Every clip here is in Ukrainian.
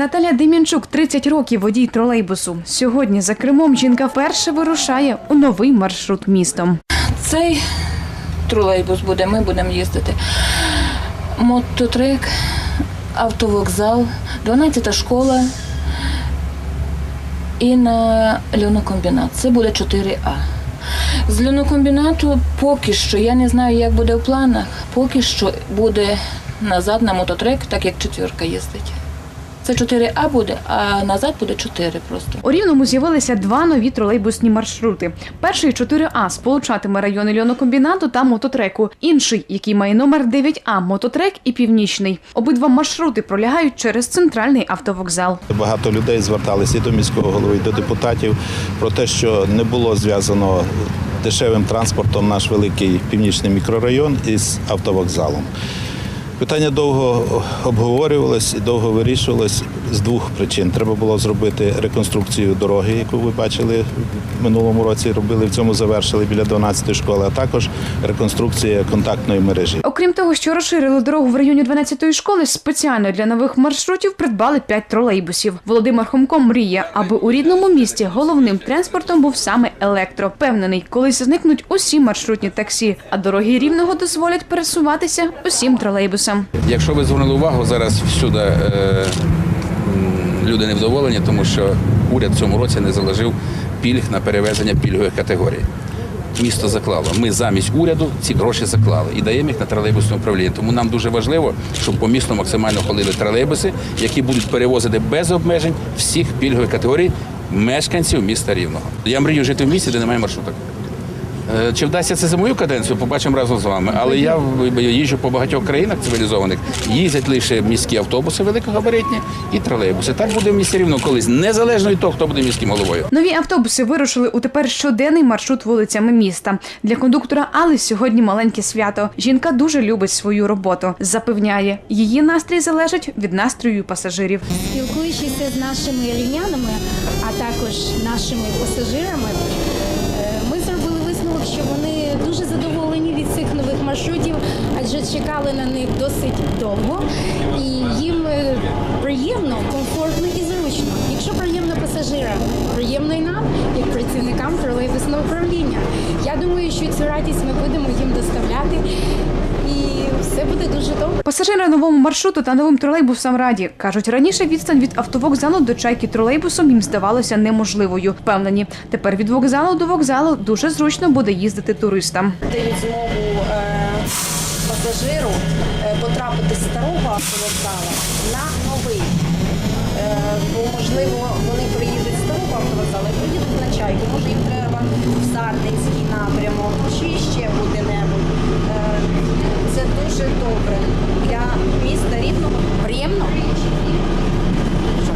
Наталя Дем'янчук, 30 років, водій тролейбусу. Сьогодні за кермом жінка вперше вирушає у новий маршрут містом. Цей тролейбус буде, ми будемо їздити. Мототрек, автовокзал, 12 школа і на льонокомбінат. Це буде 4А. З льонокомбінату поки що, я не знаю, як буде в планах, поки що буде назад на мототрек, так як четвірка їздить. Це 4А буде, а назад буде 4 просто. У Рівному з'явилися два нові тролейбусні маршрути. Перший 4А сполучатиме райони льонокомбінату та мототреку. Інший, який має номер 9А, мототрек і північний. Обидва маршрути пролягають через центральний автовокзал. Багато людей зверталися і до міського голови, і до депутатів про те, що не було зв'язано дешевим транспортом наш великий північний мікрорайон із автовокзалом. Питання довго обговорювалось і довго вирішувалось з двох причин. Треба було зробити реконструкцію дороги, яку ви бачили в минулому році. Робили в цьому завершили біля 12 школи, а також реконструкція контактної мережі. Окрім того, що розширили дорогу в районі 12-ї школи, спеціально для нових маршрутів придбали 5 тролейбусів. Володимир Хомко мріє, аби у рідному місті головним транспортом був саме електро. Впевнений, колись зникнуть усі маршрутні таксі, а дороги рівного дозволять пересуватися усім тролейбусам. Якщо ви звернули увагу, зараз всюди е, люди невдоволені, тому що уряд в цьому році не заложив пільг на перевезення пільгових категорій. Місто заклало. Ми замість уряду ці гроші заклали і даємо їх на тролейбусне управління. Тому нам дуже важливо, щоб по місту максимально ходили тролейбуси, які будуть перевозити без обмежень всіх пільгових категорій мешканців міста Рівного. Я мрію жити в місті, де немає маршруток. Е, Чи вдасться це за мою каденцію, побачимо разом з вами. Але я їжджу по багатьох країнах цивілізованих, їздять лише міські автобуси великогабаритні і тролейбуси. Так буде в місті рівно колись, незалежно від того, хто буде міським головою. Нові автобуси вирушили у тепер щоденний маршрут вулицями міста. Для кондуктора Али сьогодні маленьке свято. Жінка дуже любить свою роботу. Запевняє, її настрій залежить від настрою пасажирів. Спілкуючися з нашими рівнянами, а також нашими пасажирами, ми що вони дуже задоволені від цих нових маршрутів, адже чекали на них досить довго, і їм е, приємно, комфортно і зручно. Якщо приємно пасажирам, приємно і нам, як працівникам тролейбусного управління. Я думаю, що цю радість ми будемо їм доставляти, і все буде дуже добре. Пасажири новому маршруту та новим тролейбусам раді кажуть, раніше відстань від автовокзалу до чайки тролейбусом їм здавалося неможливою. Впевнені, тепер від вокзалу до вокзалу дуже зручно буде їздити туристам. дають змогу е, пасажиру е, потрапити з старого автовокзалу на новий. Е, бо, можливо, вони приїдуть з старого автовокзалу і приїдуть на чайку. Може, їм треба в Сардинський напрямок чи ще куди-небудь. Е, це дуже добре для міста рівного. Приємно.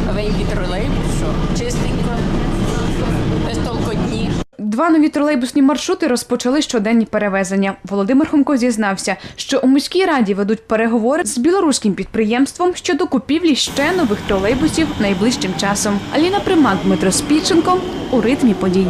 Новенький тролейбус, що чистенько, без толкотні. Два нові тролейбусні маршрути розпочали щоденні перевезення. Володимир Хомко зізнався, що у міській раді ведуть переговори з білоруським підприємством щодо купівлі ще нових тролейбусів найближчим часом. Аліна Примак, Дмитро Спіченко у ритмі подій.